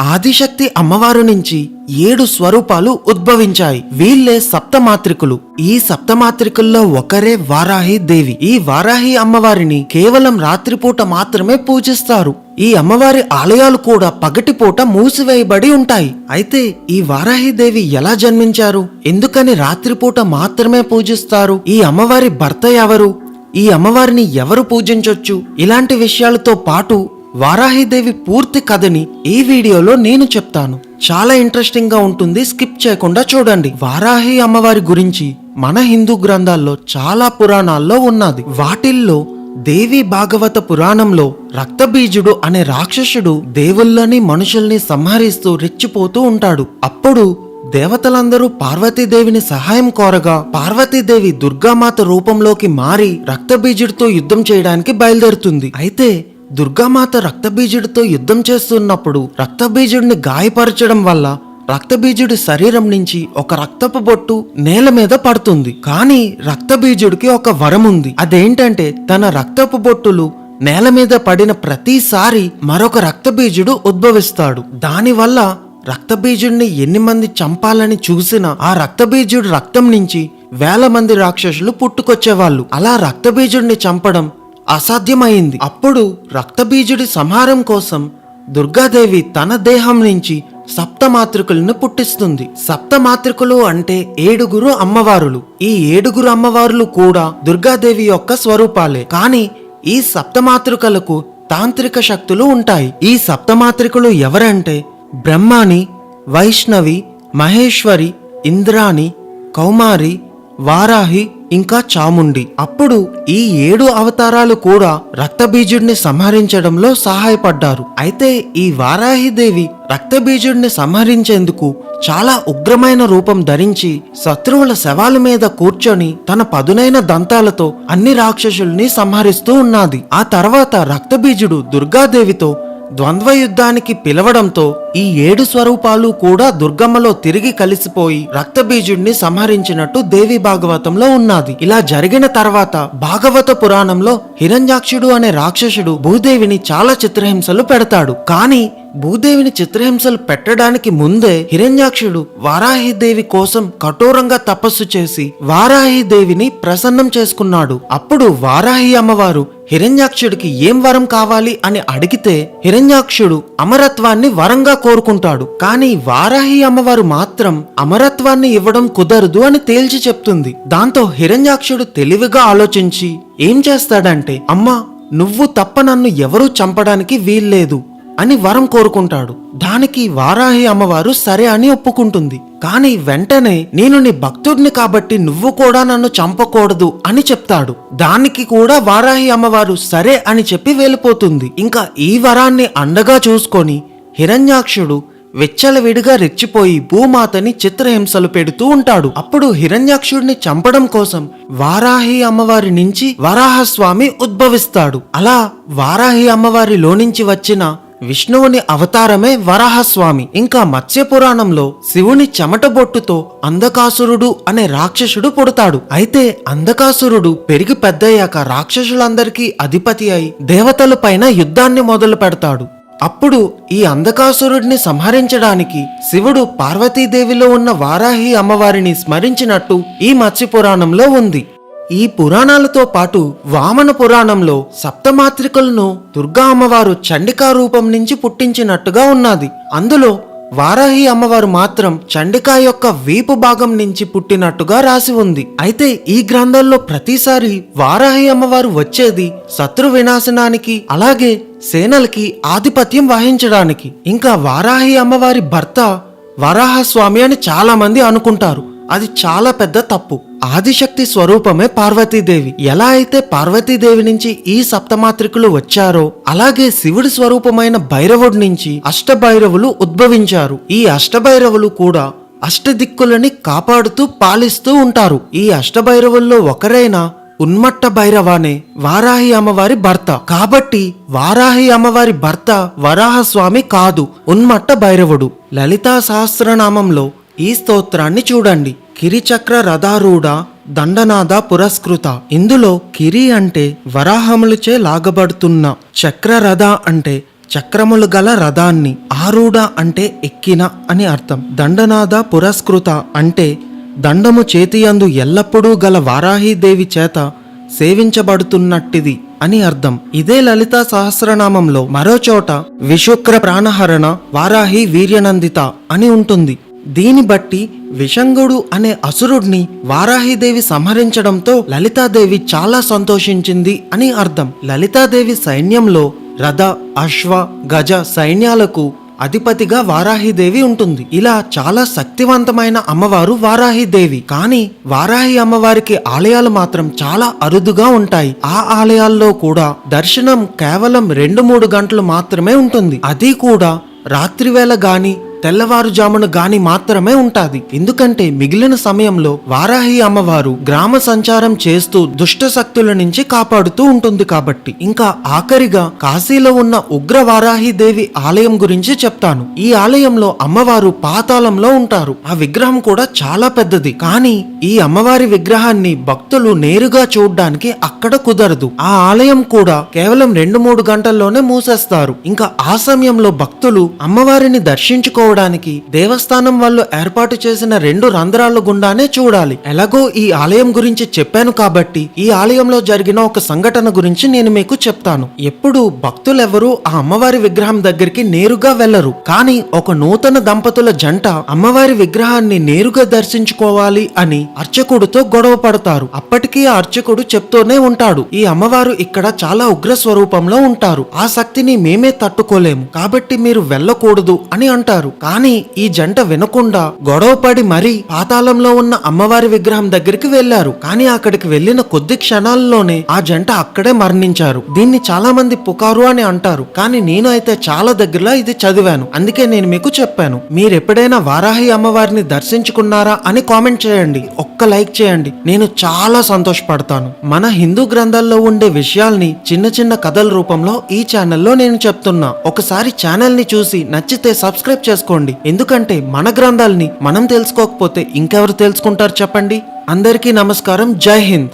ఆదిశక్తి అమ్మవారు నుంచి ఏడు స్వరూపాలు ఉద్భవించాయి. వీళ్ళే సప్తమాత్రికులు. ఈ సప్తమాత్రికుల్లో ఒకరే వారాహి దేవి. ఈ వారాహి అమ్మవారిని కేవలం రాత్రిపూట మాత్రమే పూజిస్తారు. ఈ అమ్మవారి ఆలయాలు కూడా పగటిపూట మూసివేయబడి ఉంటాయి. అయితే ఈ వారాహి దేవి ఎలా జన్మించారు? ఎందుకని రాత్రిపూట మాత్రమే పూజిస్తారు? ఈ అమ్మవారి భర్త ఎవరు? ఈ అమ్మవారిని ఎవరు పూజించొచ్చు? ఇలాంటి విషయాలతో పాటు వారాహిదేవి పూర్తి కథని ఈ వీడియోలో నేను చెప్తాను. చాలా ఇంట్రెస్టింగ్గా ఉంటుంది స్కిప్ చేయకుండా చూడండి. వారాహి అమ్మవారి గురించి మన హిందూ గ్రంథాల్లో చాలా పురాణాల్లో ఉన్నది. వాటిల్లో దేవి భాగవత పురాణంలో రక్తబీజుడు అనే రాక్షసుడు దేవుళ్ళని మనుషుల్ని సంహరిస్తూ రెచ్చిపోతూ ఉంటాడు. అప్పుడు దేవతలందరూ పార్వతీదేవిని సహాయం కోరగా పార్వతీదేవి దుర్గామాత రూపంలోకి మారి రక్తబీజుడితో యుద్ధం చేయడానికి బయలుదేరుతుంది. అయితే దుర్గామాత రక్తబీజుడితో యుద్ధం చేస్తున్నప్పుడు రక్తబీజుడిని గాయపరచడం వల్ల రక్తబీజుడి శరీరం నుంచి ఒక రక్తపు బొట్టు నేల మీద పడుతుంది. కానీ రక్తబీజుడికి ఒక వరం ఉంది. అదేంటంటే తన రక్తపు బొట్టులు నేల మీద పడిన ప్రతిసారి మరొక రక్తబీజుడు ఉద్భవిస్తాడు. దానివల్ల రక్తబీజుడిని ఎన్ని మంది చంపాలని చూసినా ఆ రక్తబీజుడి రక్తం నుంచి వేల మంది రాక్షసులు పుట్టుకొచ్చేవాళ్ళు. అలా రక్తబీజుడిని చంపడం అసాధ్యమైంది. అప్పుడు రక్తబీజుడి సంహారం కోసం దుర్గాదేవి తన దేహం నుంచి సప్తమాతృకులను పుట్టిస్తుంది. సప్తమాతృకులు అంటే ఏడుగురు అమ్మవారులు. ఈ ఏడుగురు అమ్మవారులు కూడా దుర్గాదేవి యొక్క స్వరూపాలే. కానీ ఈ సప్తమాతృకలకు తాంత్రిక శక్తులు ఉంటాయి. ఈ సప్తమాతృకులు ఎవరంటే బ్రహ్మాని వైష్ణవి మహేశ్వరి ఇంద్రాణి కౌమారి వారాహి ఇంకా చాముండి. అప్పుడు ఈ ఏడు అవతారాలు కూడా రక్తబీజుడిని సంహరించడంలో సహాయపడ్డారు. అయితే ఈ వారాహిదేవి రక్తబీజుడిని సంహరించేందుకు చాలా ఉగ్రమైన రూపం ధరించి శత్రువుల శవాల మీద కూర్చొని తన పదునైన దంతాలతో అన్ని రాక్షసుల్ని సంహరిస్తూ ఉన్నది. ఆ తర్వాత రక్తబీజుడు దుర్గాదేవితో ద్వంద్వ యుద్ధానికి పిలవడంతో ఈ ఏడు స్వరూపాలు కూడా దుర్గమ్మలో తిరిగి కలిసిపోయి రక్తబీజుడిని సంహరించినట్టు దేవి భాగవతంలో ఉన్నది. ఇలా జరిగిన తర్వాత భాగవత పురాణంలో హిరణ్యాక్షుడు అనే రాక్షసుడు భూదేవిని చాలా చిత్రహింసలు పెడతాడు. కానీ భూదేవిని చిత్రహింసలు పెట్టడానికి ముందే హిరణ్యాక్షుడు వారాహిదేవి కోసం కఠోరంగా తపస్సు చేసి వారాహిదేవిని ప్రసన్నం చేసుకున్నాడు. అప్పుడు వారాహి అమ్మవారు హిరణ్యాక్షుడికి ఏం వరం కావాలి అని అడిగితే హిరణ్యాక్షుడు అమరత్వాన్ని వరంగా కోరుకుంటాడు. కానీ వారాహి అమ్మవారు మాత్రం అమరత్వాన్ని ఇవ్వడం కుదరదు అని తేల్చి చెప్తుంది. దాంతో హిరణ్యాక్షుడు తెలివిగా ఆలోచించి ఏం చేస్తాడంటే అమ్మా నువ్వు తప్ప నన్ను ఎవరూ చంపడానికి వీల్లేదు. అని వరం కోరుకుంటాడు. దానికి వారాహి అమ్మవారు సరే అని ఒప్పుకుంటుంది. కానీ వెంటనే నేను నీ భక్తుడిని కాబట్టి నువ్వు కూడా నన్ను చంపకూడదు అని చెప్తాడు. దానికి కూడా వారాహి అమ్మవారు సరే అని చెప్పి వెళ్ళిపోతుంది. ఇంకా ఈ వరాన్ని అండగా చూసుకొని హిరణ్యాక్షుడు విచ్చలవిడిగా రెచ్చిపోయి భూమాతని చిత్రహింసలు పెడుతూ ఉంటాడు. అప్పుడు హిరణ్యాక్షుడిని చంపడం కోసం వారాహి అమ్మవారి నుంచి వరాహస్వామి ఉద్భవిస్తాడు. అలా వారాహి అమ్మవారిలో నుంచి వచ్చిన విష్ణువుని అవతారమే వరాహస్వామి. ఇంకా మత్స్య పురాణంలో శివుని చెమట బొట్టుతో అంధకాసురుడు అనే రాక్షసుడు పుడతాడు. అయితే అంధకాసురుడు పెరిగి పెద్దయ్యాక రాక్షసులందరికీ అధిపతి అయి దేవతల పైన యుద్ధాన్ని మొదలు పెడతాడు. అప్పుడు ఈ అంధకాసురుడిని సంహరించడానికి శివుడు పార్వతీదేవిలో ఉన్న వారాహి అమ్మవారిని స్మరించినట్టు ఈ మత్స్య పురాణంలో ఉంది. ఈ పురాణాలతో పాటు వామన పురాణంలో సప్తమాత్రికలను దుర్గా అమ్మవారు చండికా రూపం నుంచి పుట్టించినట్టుగా ఉన్నది. అందులో వారాహి అమ్మవారు మాత్రం చండికా యొక్క వీపు భాగం నుంచి పుట్టినట్టుగా రాసి ఉంది. అయితే ఈ గ్రంథాల్లో ప్రతిసారి వారాహి అమ్మవారు వచ్చేది శత్రు వినాశనానికి అలాగే సేనలకి ఆధిపత్యం వహించడానికి. ఇంకా వారాహి అమ్మవారి భర్త వరాహస్వామి అని చాలా మంది అనుకుంటారు. అది చాలా పెద్ద తప్పు. ఆదిశక్తి స్వరూపమే పార్వతీదేవి. ఎలా అయితే పార్వతీదేవి నుంచి ఈ సప్తమాత్రికులు వచ్చారో అలాగే శివుడి స్వరూపమైన భైరవుడి నుంచి అష్టభైరవులు ఉద్భవించారు. ఈ అష్టభైరవులు కూడా అష్టదిక్కులని కాపాడుతూ పాలిస్తూ ఉంటారు. ఈ అష్టభైరవుల్లో ఒకరైన ఉన్మట్ట భైరవానే వారాహి అమ్మవారి భర్త. కాబట్టి వారాహి అమ్మవారి భర్త వరాహస్వామి కాదు ఉన్మట్ట భైరవుడు. లలితా సహస్రనామంలో ఈ స్తోత్రాన్ని చూడండి. కిరిచక్ర రథారూఢ దండనాద పురస్కృత. ఇందులో కిరి అంటే వరాహములచే లాగబడుతున్న చక్ర రథ అంటే చక్రములు గల రథాన్ని. ఆరూఢ అంటే ఎక్కిన అని అర్థం. దండనాద పురస్కృత అంటే దండము చేతియందు ఎల్లప్పుడూ గల వారాహీదేవి చేత సేవించబడుతున్నట్టిది అని అర్థం. ఇదే లలిత సహస్రనామంలో మరోచోట విశుక్ర ప్రాణహరణ వారాహి వీర్యనందిత అని ఉంటుంది. దీని బట్టి విషంగుడు అనే అసురుడిని వారాహిదేవి సంహరించడంతో లలితాదేవి చాలా సంతోషించింది అని అర్థం. లలితాదేవి సైన్యంలో రథ అశ్వ గజ సైన్యాలకు అధిపతిగా వారాహిదేవి ఉంటుంది. ఇలా చాలా శక్తివంతమైన అమ్మవారు వారాహిదేవి. కానీ వారాహి అమ్మవారికి ఆలయాలు మాత్రం చాలా అరుదుగా ఉంటాయి. ఆ ఆలయాల్లో కూడా దర్శనం కేవలం రెండు మూడు గంటలు మాత్రమే ఉంటుంది. అది కూడా రాత్రివేళ గాని తెల్లవారుజామున గాని మాత్రమే ఉంటాది. ఎందుకంటే మిగిలిన సమయంలో వారాహి అమ్మవారు గ్రామ సంచారం చేస్తూ దుష్ట శక్తుల నుంచి కాపాడుతూ ఉంటుంది కాబట్టి. ఇంకా ఆఖరిగా కాశీలో ఉన్న ఉగ్ర దేవి ఆలయం గురించి చెప్తాను. ఈ ఆలయంలో అమ్మవారు పాతాళంలో ఉంటారు. ఆ విగ్రహం కూడా చాలా పెద్దది. కానీ ఈ అమ్మవారి విగ్రహాన్ని భక్తులు నేరుగా చూడ్డానికి అక్కడ కుదరదు. ఆ ఆలయం కూడా కేవలం రెండు మూడు గంటల్లోనే మూసేస్తారు. ఇంకా ఆ సమయంలో భక్తులు అమ్మవారిని దర్శించుకో దర్శించుకోవడానికి దేవస్థానం వాళ్ళు ఏర్పాటు చేసిన రెండు రంధ్రాల గుండానే చూడాలి. ఎలాగో ఈ ఆలయం గురించి చెప్పాను కాబట్టి ఈ ఆలయంలో జరిగిన ఒక సంఘటన గురించి నేను మీకు చెప్తాను. ఎప్పుడు భక్తులెవరూ ఆ అమ్మవారి విగ్రహం దగ్గరికి నేరుగా వెళ్ళరు కానీ ఒక నూతన దంపతుల జంట అమ్మవారి విగ్రహాన్ని నేరుగా దర్శించుకోవాలి అని అర్చకుడితో గొడవ పడతారు. అప్పటికీ ఆ అర్చకుడు చెప్తూనే ఉంటాడు. ఈ అమ్మవారు ఇక్కడ చాలా ఉగ్ర స్వరూపంలో ఉంటారు. ఆ శక్తిని మేమే తట్టుకోలేము. కాబట్టి మీరు వెళ్ళకూడదు అని అంటారు. కానీ ఈ జంట వినకుండా గొడవ పడి మరీ పాతాళంలో ఉన్న అమ్మవారి విగ్రహం దగ్గరికి వెళ్ళారు కానీ అక్కడికి వెళ్ళిన కొద్ది క్షణాల్లోనే ఆ జంట అక్కడే మరణించారు. దీన్ని చాలా మంది పుకారు అని అంటారు. కానీ నేను అయితే చాలా దగ్గరలో ఇది చదివాను. అందుకే నేను మీకు చెప్పాను. మీరు ఎప్పుడైనా వారాహి అమ్మవారిని దర్శించుకున్నారా అని కామెంట్ చేయండి. ఒక్క లైక్ చేయండి. నేను చాలా సంతోషపడతాను. మన హిందూ గ్రంథాల్లో ఉండే విషయాల్ని చిన్న చిన్న కథల రూపంలో ఈ ఛానల్లో నేను చెప్తున్నా. ఒకసారి ఛానల్ని చూసి నచ్చితే సబ్స్క్రైబ్ చేసుకోండి ఎందుకంటే మన గ్రంథాల్ని మనం తెలుసుకోకపోతే ఇంకెవరు తెలుసుకుంటారు చెప్పండి? అందరికీ నమస్కారం. జై హింద్.